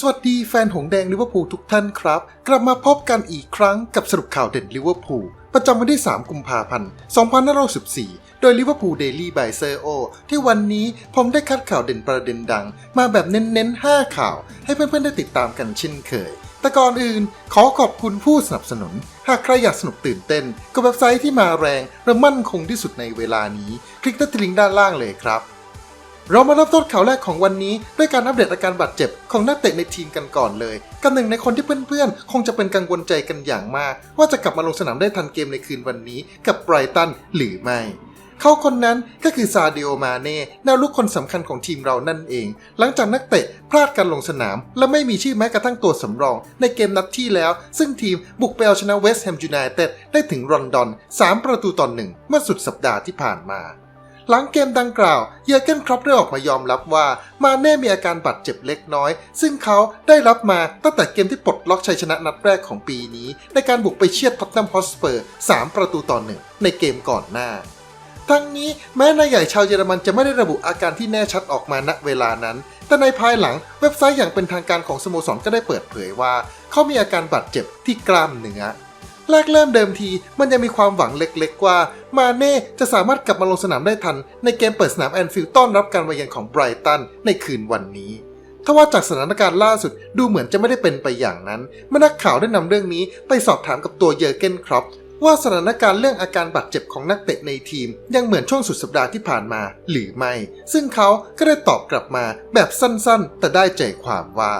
สวัสดีแฟนหงแดงลิเวอร์พูลทุกท่านครับ กลับมาพบกันอีกครั้งกับสรุปข่าวเด่นลิเวอร์พูลประจำวันที่ 3 กุมภาพันธ์ 2514โดยลิเวอร์พูลเดลี่บายเซอร์โอที่วันนี้ผมได้คัดข่าวเด่นประเด็นดัง มาแบบเน้นๆ 5 ข่าว ให้เพื่อนๆ ได้ติดตามกันเช่นเคย แต่ก่อนอื่นขอขอบคุณผู้สนับสนุน หากใครอยากสนุกตื่นเต้นกับเว็บไซต์ที่มาแรงและมั่นคงที่สุดในเวลานี้ คลิกที่ลิงก์ด้านล่างเลยครับ เรามาเริ่มต้นข่าวแรกของวันนี้ ด้วยการอัปเดตอาการบาดเจ็บของนักเตะในทีมกันก่อนเลยกับหนึ่งในคนที่เพื่อนๆ คงจะเป็นกังวลใจกันอย่างมาก ว่าจะกลับมาลงสนามได้ทันเกมในคืนวันนี้ กับไบรตันหรือไม่ เขาคนนั้นก็คือซาเดโอมาเน่แนวลุกคนสำคัญของทีมเรานั่นเอง หลังจากนักเตะพลาดการลงสนาม และไม่มีชื่อแม้กระทั่งตัวสำรอง ในเกมนัดที่แล้ว ซึ่งทีมบุกไปเอาชนะเวสต์แฮมยูไนเต็ดได้ถึงรอนดอน 3 ประตูต่อหนึ่งเมื่อสุดสัปดาห์ที่ผ่านมา หลังเกมดังกล่าวเยอร์เกนครอปได้ออกมายอมรับว่ามาเน่มีอาการบาดเจ็บเล็กน้อย ซึ่งเขาได้รับมาตั้งแต่เกมที่ปลดล็อกชัยชนะนัดแรกของปีนี้ ในการบุกไปเชียดท็อตแนมฮอสเปอร์ 3 ประตูต่อหนึ่งในเกมก่อนหน้าทั้งนี้แม้นายใหญ่ชาวเยอรมันจะไม่ได้ระบุอาการที่แน่ชัดออกมาณเวลานั้น แต่ในภายหลังเว็บไซต์อย่างเป็นทางการของสโมสรก็ได้เปิดเผยว่า เขามีอาการบาดเจ็บที่กล้ามเนื้อ แรกเริ่มเดิมที มันยังมีความหวังเล็กๆว่า มาเน่จะสามารถกลับมาลงสนามได้ทัน ในเกมเปิดสนามแอนฟิลด์ต้อนรับการมาเยือนของไบรตันในคืนวันนี้ทว่าจากสถานการณ์ล่าสุดดูเหมือนจะไม่ได้เป็นไปอย่างนั้นเมื่อนักข่าวได้นำเรื่องนี้ไปสอบถามกับตัวเยอร์เกนครอปว่าสถานการณ์เรื่องอาการบาดเจ็บของนักเตะในทีม ยังเหมือนช่วงสุดสัปดาห์ที่ผ่านมาหรือไม่ ซึ่งเขาก็ได้ตอบกลับมาแบบสั้นๆ แต่ได้ใจความว่า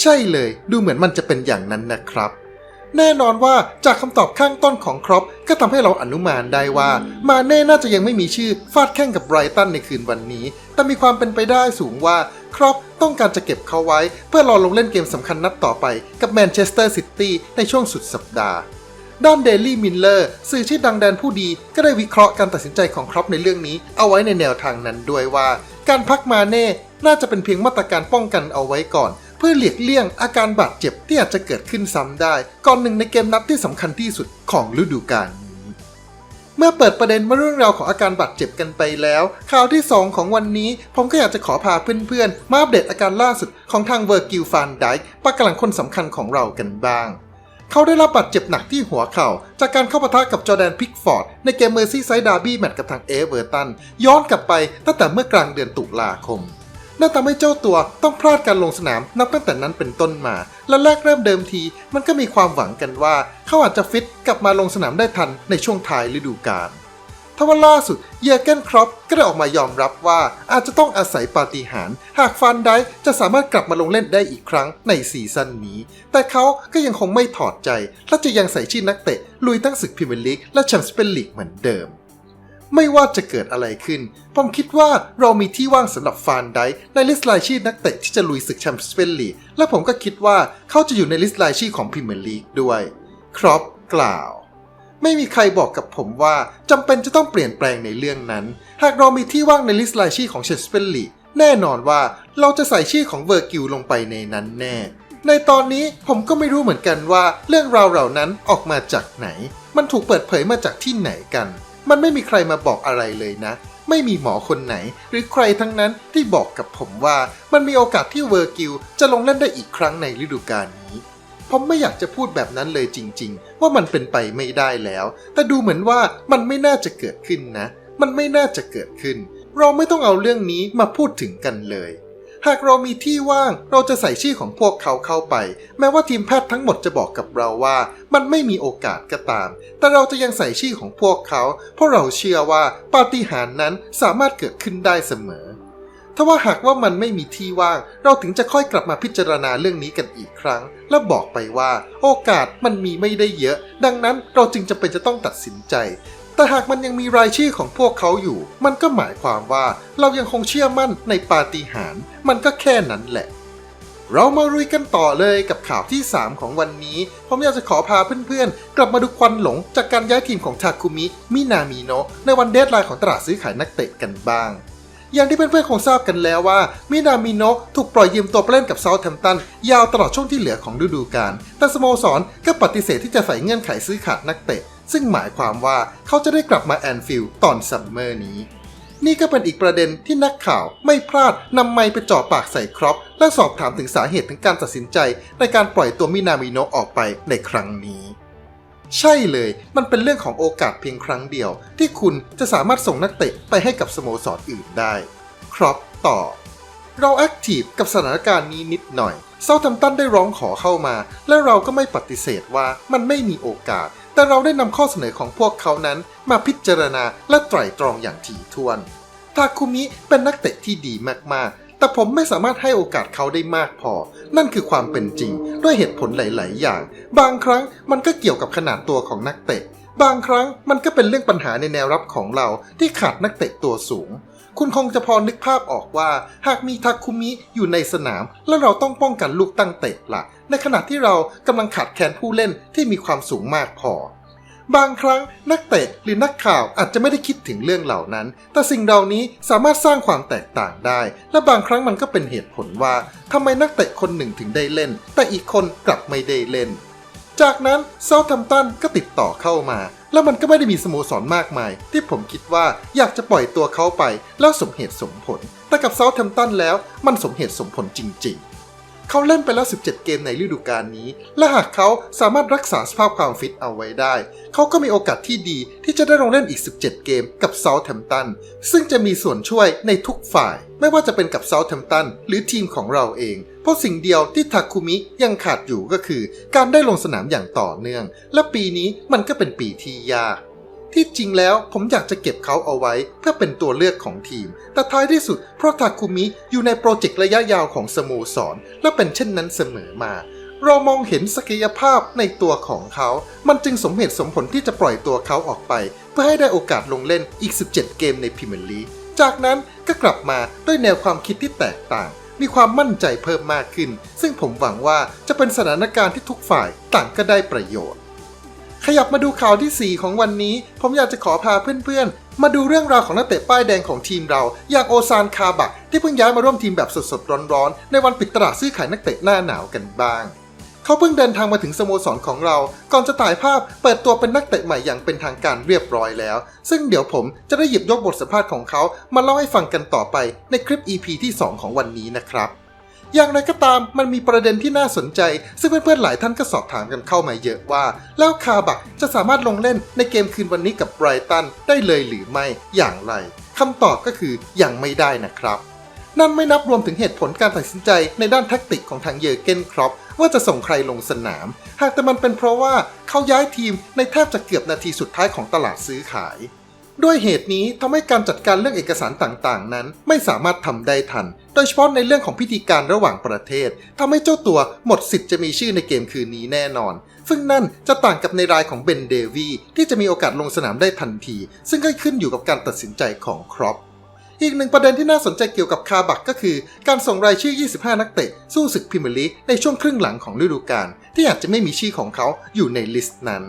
ใช่เลย ดูเหมือนมันจะเป็นอย่างนั้นนะครับ แน่นอนว่าจากคำตอบข้างต้นของครอปก็ทำให้เราอนุมานได้ว่า มาเน่น่าจะยังไม่มีชื่อฟาดแข่งกับไบรตันในคืนวันนี้ แต่มีความเป็นไปได้สูงว่าครอปต้องการจะเก็บเขาไว้ เพื่อรอลงเล่นเกมสำคัญนัดต่อไปกับแมนเชสเตอร์ซิตี้ในช่วงสุดสัปดาห์ ด้านเดลี่มิลเลอร์สื่อชื่อดังแดนผู้ดีก็ได้วิเคราะห์การตัดสินใจของครอปในเรื่องนี้ เอาไว้ในแนวทางนั้นด้วยว่า การพักมาเน่น่าจะเป็นเพียงมาตรการป้องกันเอาไว้ก่อน เพื่อหลีกเลี่ยงอาการบาดเจ็บที่อาจจะเกิดขึ้นซ้ำได้ ก่อนหนึ่งในเกมนัดที่สำคัญที่สุดของฤดูกาลนี้เมื่อเปิดประเด็นมาเรื่องราวของอาการบาดเจ็บกันไปแล้ว ข่าวที่ 2 ของวันนี้ ผมก็อยากจะขอพาเพื่อนๆ มาอัปเดตอาการล่าสุดของทางเวอร์กิลฟานไดค์ปากกลังคนสำคัญของเรากันบ้าง เขาได้รับบาดเจ็บหนักที่หัวเข่า จากการเข้าปะทะกับจอแดนพิกฟอร์ด ในเกมเมอร์ซี่ไซด์ดาร์บี้แมตช์กับทางเอเวอร์ตัน ย้อนกลับไปตั้งแต่เมื่อกลางเดือนตุลาคม นั่นทำให้เจ้าตัวต้องพลาดการลงสนามนับตั้งแต่นั้นเป็นต้นมา และแรกเริ่มเดิมที มันก็มีความหวังกันว่า เขาอาจจะฟิตกลับมาลงสนามได้ทันในช่วงท้ายฤดูกาลทว่าล่าสุดเยอร์เกนครอปก็ได้ออกมายอมรับว่าอาจจะต้องอาศัยปาฏิหาริย์หากฟันไดค์จะสามารถกลับมาลงเล่นได้อีกครั้งในซีซั่นนี้ แต่เขาก็ยังคงไม่ถอดใจ และจะยังใส่ชื่อนักเตะลุยทั้งศึกพรีเมียร์ลีกและแชมเปี้ยนลีกเหมือนเดิม ไม่ว่าจะเกิดอะไรขึ้น ผมคิดว่าเรามีที่ว่างสำหรับฟานไดในลิสต์รายชื่อนักเตะที่จะลุยศึกแชมเปี้ยนลีกและผมก็คิดว่าเขาจะอยู่ในลิสต์รายชื่อของพรีเมียร์ลีกด้วยครอปกล่าว ไม่มีใครบอกกับผมว่าจำเป็นจะต้องเปลี่ยนแปลงในเรื่องนั้น หากเรามีที่ว่างในลิสต์รายชื่อของเชสเปนลีกแน่นอนว่าเราจะใส่ชื่อของเวอร์กิลลงไปในนั้นแน่ ในตอนนี้ผมก็ไม่รู้เหมือนกันว่าเรื่องราวเหล่านั้นออกมาจากไหน มันถูกเปิดเผยมาจากที่ไหนกัน มันไม่มีใครมาบอกอะไรเลยนะ ไม่มีหมอคนไหน หรือใครทั้งนั้นที่บอกกับผมว่ามันมีโอกาสที่เวอร์กิลจะลงเล่นได้อีกครั้งในฤดูกาลนี้ ผมไม่อยากจะพูดแบบนั้นเลยจริง ๆ ว่ามันเป็นไปไม่ได้แล้ว แต่ดูเหมือนว่ามันไม่น่าจะเกิดขึ้นนะ มันไม่น่าจะเกิดขึ้น เราไม่ต้องเอาเรื่องนี้มาพูดถึงกันเลย หากเรามีที่ว่างเราจะใส่ชื่อของพวกเขาเข้าไป แม้ว่าทีมแพทย์ทั้งหมดจะบอกกับเราว่า มันไม่มีโอกาสก็ตาม แต่เราจะยังใส่ชื่อของพวกเขา เพราะเราเชื่อว่าปาฏิหาริย์นั้นสามารถเกิดขึ้นได้เสมอถ้าว่าหากว่ามันไม่มีที่ว่าง เราถึงจะค่อยกลับมาพิจารณาเรื่องนี้กันอีกครั้ง และบอกไปว่า โอกาสมันมีไม่ได้เยอะ ดังนั้นเราจึงจะเป็นจะต้องตัดสินใจ แต่หากมันยังมีรายชื่อของพวกเขาอยู่ มันก็หมายความว่าเรายังคงเชื่อมั่นในปาฏิหาริย์มันก็แค่นั้นแหละ เรามาลุยกันต่อเลยกับข่าวที่ 3 ของวันนี้ ผมอยากจะขอพาเพื่อนๆ กลับมาดูควันหลงจากการย้ายทีมของทาคุมิ มินามิโนะในวันเดทไลน์ของตลาดซื้อขายนักเตะกันบ้างอย่างที่เพื่อนๆคงทราบกันแล้วว่า มินามิโนะถูกปล่อยยืมตัวไปเล่นกับเซาท์แฮมป์ตัน ยาวตลอดช่วงที่เหลือของฤดูกาลแต่สโมสรก็ปฏิเสธที่จะใส่เงื่อนไขซื้อขาดนักเตะ ซึ่งหมายความว่าเขาจะได้กลับมาแอนฟิลด์ตอนซัมเมอร์นี้ นี่ก็เป็นอีกประเด็นที่นักข่าวไม่พลาดนำไมค์ไปเจ่อปากใส่ครอปและสอบถามถึงสาเหตุถึงการตัดสินใจ ในการปล่อยตัวมินามิโนะออกไปในครั้งนี้ ใช่เลย มันเป็นเรื่องของโอกาสเพียงครั้งเดียว ที่คุณจะสามารถส่งนักเตะไปให้กับสโมสรอื่นได้ครอปต่อเราแอคทีฟกับสถานการณ์นี้นิดหน่อยเซาทัมตันได้ร้องขอเข้ามา และเราก็ไม่ปฏิเสธว่ามันไม่มีโอกาส แต่เราได้นำข้อเสนอของพวกเขานั้นมาพิจารณาและไตร่ตรองอย่างถี่ถ้วน ทาคุมิเป็นนักเตะที่ดีมากๆ แต่ผมไม่สามารถให้โอกาสเขาได้มากพอ นั่นคือความเป็นจริง ด้วยเหตุผลหลาย ๆ อย่าง บางครั้งมันก็เกี่ยวกับขนาดตัวของนักเตะ บางครั้งมันก็เป็นเรื่องปัญหาในแนวรับของเราที่ขาดนักเตะตัวสูงคุณคงจะพอนึกภาพออกว่า หากมีทาคุมิอยู่ในสนาม แล้วเราต้องป้องกันลูกตั้งเตะละ ในขณะที่เรากำลังขาดแคลนผู้เล่นที่มีความสูงมากพอ บางครั้งนักเตะหรือนักข่าวอาจจะไม่ได้คิดถึงเรื่องเหล่านั้น แต่สิ่งเหล่านี้สามารถสร้างความแตกต่างได้ และบางครั้งมันก็เป็นเหตุผลว่าทำไมนักเตะคนหนึ่งถึงได้เล่น แต่อีกคนกลับไม่ได้เล่น จากนั้นเซาท์แ m มตันก็ติดต่อเข้ามา แล้วมันก็ไม่ได้มีสโมสรมากมาย ที่ผมคิดว่าอยากจะปล่อยตัวเขาไปแล้วสมเหตุสมผล แต่กับเซาท์แ m มตันแล้วมันสมเหตุสมผลจริง ๆ เขาเล่นไปแล้ว 17 เกมในฤดูกาลนี้ และหากเขาสามารถรักษาสภาพความฟิตเอาไว้ได้ เขาก็มีโอกาสที่ดีที่จะได้ลงเล่นอีก 17 เกมกับเซาท์แ m มตัน ซึ่งจะมีส่วนช่วยในทุกฝ่าย ไม่ว่าจะเป็นกับเซาท์แ m มตันหรือทีมของเราเอง เพราะสิ่งเดียวที่ทาคุมิยังขาดอยู่ก็คือ การได้ลงสนามอย่างต่อเนื่อง และปีนี้มันก็เป็นปีที่ยาก ที่จริงแล้วผมอยากจะเก็บเขาเอาไว้ เพื่อเป็นตัวเลือกของทีม แต่ท้ายที่สุดเพราะทาคุมิอยู่ในโปรเจกต์ระยะยาวของสโมสร และเป็นเช่นนั้นเสมอมา เรามองเห็นศักยภาพในตัวของเขา มันจึงสมเหตุสมผลที่จะปล่อยตัวเขาออกไป เพื่อให้ได้โอกาสลงเล่นอีก 17 เกมในพรีเมียร์ลีก จากนั้นก็กลับมาด้วยแนวความคิดที่แตกต่าง มีความมั่นใจเพิ่มมากขึ้น ซึ่งผมหวังว่าจะเป็นสถานการณ์ที่ทุกฝ่ายต่างก็ได้ประโยชน์ ขยับมาดูข่าวที่ 4 ของวันนี้ ผมอยากจะขอพาเพื่อนๆ มาดูเรื่องราวของนักเตะป้ายแดงของทีมเรา อย่างโอซานคาบักที่เพิ่งย้ายมาร่วมทีมแบบสดๆ ร้อนๆ ในวันปิดตลาดซื้อขายนักเตะหน้าหนาวกันบ้างเขาเพิ่งเดินทางมาถึงสโมสรของเรา ก่อนจะถ่ายภาพเปิดตัวเป็นนักเตะใหม่อย่างเป็นทางการเรียบร้อยแล้ว ซึ่งเดี๋ยวผมจะได้หยิบยกบทสัมภาษณ์ของเขา มาเล่าให้ฟังกันต่อไปในคลิป EP ที่ 2 ของวันนี้นะครับ อย่างไรก็ตามมันมีประเด็นที่น่าสนใจ ซึ่งเพื่อนๆหลายท่านก็สอบถามกันเข้ามาเยอะว่า แล้วคาบักจะสามารถลงเล่นในเกมคืนวันนี้กับไบรตันได้เลยหรือไม่อย่างไรคำตอบก็คือยังไม่ได้นะครับนั่นไม่นับรวมถึงเหตุผลการตัดสินใจในด้านแท็กติกของทางเยอร์เกนครอปว่าจะส่งใครลงสนาม หากแต่มันเป็นเพราะว่าเขาย้ายทีมในแทบจะเกือบนาทีสุดท้ายของตลาดซื้อขาย ด้วยเหตุนี้ทำให้การจัดการเรื่องเอกสารต่างๆ นั้น ไม่สามารถทำได้ทัน โดยเฉพาะในเรื่องของพิธีการระหว่างประเทศทำให้เจ้าตัวหมดสิทธิ์จะมีชื่อในเกมคืนนี้แน่นอน ซึ่งนั่นจะต่างกับในรายของเบนเดวีที่จะมีโอกาสลงสนามได้ทันที ซึ่งก็ขึ้นอยู่กับการตัดสินใจของครอปอีกหนึ่งประเด็นที่น่าสนใจเกี่ยวกับคาบักก็คือ การส่งรายชื่อ 25 นักเตะ สู้ศึกพรีเมียร์ลีกในช่วงครึ่งหลังของฤดูกาลที่อาจจะไม่มีชื่อของเขาอยู่ในลิสต์นั้น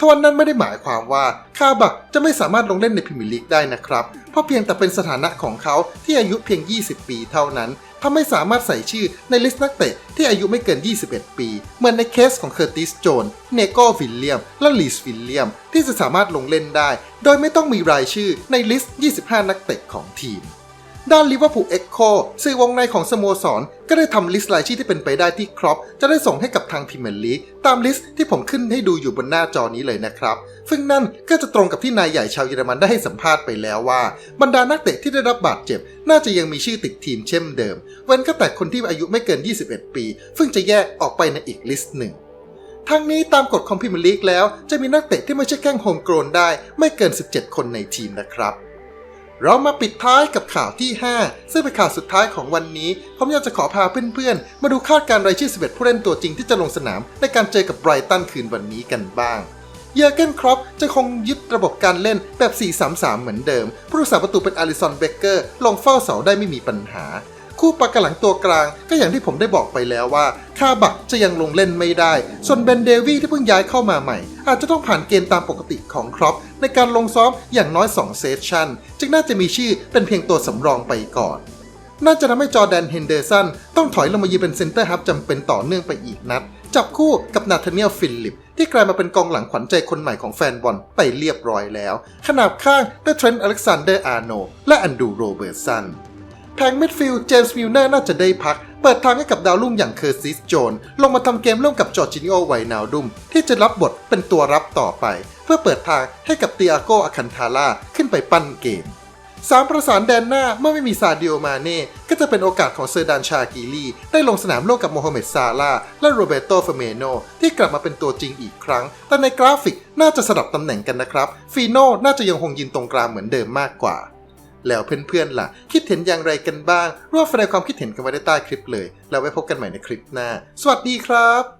ทวันนั้นไม่ได้หมายความว่าคาบักจะไม่สามารถลงเล่นในพรีเมียร์ลีกได้นะครับ เพราะเพียงแต่เป็นสถานะของเขาที่อายุเพียง 20 ปีเท่านั้นทำให้สามารถใส่ชื่อในลิสต์นักเตะที่อายุไม่เกิน 21 ปี เหมือนในเคสของเคอร์ติส โจน เนโก้วิลเลียม และลีสวิลเลียม ที่จะสามารถลงเล่นได้ โดยไม่ต้องมีรายชื่อในลิสต์ 25 นักเตะของทีม ด้านลิเวอร์พูลเอ็กโคสื่อวงในของสโมสร ก็ได้ทำลิสต์รายชื่อที่เป็นไปได้ที่ครอปจะได้ส่งให้กับทางพรีเมียร์ลีกตามลิสต์ที่ผมขึ้นให้ดูอยู่บนหน้าจอนี้เลยนะครับ ซึ่งนั่นก็จะตรงกับที่นายใหญ่ชาวเยอรมันได้ให้สัมภาษณ์ไปแล้วว่า บรรดานักเตะที่ได้รับบาดเจ็บ น่าจะยังมีชื่อติดทีมเช่นเดิม เว้นก็แต่คนที่อายุไม่เกิน 21 ปี ซึ่งจะแยกออกไปในอีกลิสต์หนึ่งทั้งนี้ตามกฎของพรีเมียร์ลีกแล้ว จะมีนักเตะที่ไม่ใช่แข้งโฮมโกรนได้ ไม่เกิน 17 คนในทีมนะครับ เรามาปิดท้ายกับข่าวที่ 5 ซึ่งเป็นข่าวสุดท้ายของวันนี้ ผมอยากจะขอพาเพื่อนๆ มาดูคาดการรายชื่อ 11 ผู้เล่นตัวจริงที่จะลงสนาม ในการเจอกับไบรตันคืนวันนี้กันบ้าง เยอร์เกนครอปจะคงยึดระบบการเล่นแบบ 4-3-3 เหมือนเดิม ผู้รักษาประตูเป็นอาริสันเบเกอร์ ลงเฝ้าเสาได้ไม่มีปัญหา คู่ปากกรหลังตัวกลาง ก็อย่างที่ผมได้บอกไปแล้วว่า คาบักจะยังลงเล่นไม่ได้ ส่วนเบนเดวี่ที่เพิ่งย้ายเข้ามาใหม่ อาจจะต้องผ่านเกณฑ์ตามปกติของครอปในการลงซ้อมอย่างน้อย 2 เซสชั่น จึงน่าจะมีชื่อเป็นเพียงตัวสำรองไปก่อน น่าจะทำให้จอแดนเฮนเดอร์สันต้องถอยลงมายืนเป็นเซนเตอร์ฮับจำเป็นต่อเนื่องไปอีกนัด จับคู่กับนาธาเนียลฟิลลิปที่กลายมาเป็นกองหลังขวัญใจคนใหม่ของแฟนบอลไปเรียบร้อยแล้ว ขนาบข้างด้วยเทรนต์อเล็กซานเดอร์อาร์โน และอันดูโรเบิร์ตสัน แผงมิดฟิลด์เจมส์มิลเนอร์น่าจะได้พัก เปิดทางให้กับดาวรุ่งอย่างเคอร์ซิสโจน ลงมาทำเกมร่วมกับจอร์จินิโอไวนาดุม ที่จะรับบทเป็นตัวรับต่อไป เพื่อเปิดทางให้กับเตียโกอาคันทาร่าขึ้นไปปั้นเกมสามประสานแดนหน้าเมื่อไม่มีซาดิโอมาเน่ ก็จะเป็นโอกาสของเซอร์ดานชากีลีได้ลงสนามร่วมกับโมฮัมเหม็ดซาลาและโรเบโตเฟเมโนที่กลับมาเป็นตัวจริงอีกครั้ง แต่ในกราฟิกน่าจะสลับตำแหน่งกันนะครับ ฟีโน่น่าจะยังคงยืนตรงกลางเหมือนเดิมมากกว่า แล้วเพื่อนๆล่ะ คิดเห็นอย่างไรกันบ้าง ร่วมแสดงความคิดเห็นกันไว้ใต้คลิปเลย แล้วไว้พบกันใหม่ในคลิปหน้า สวัสดีครับ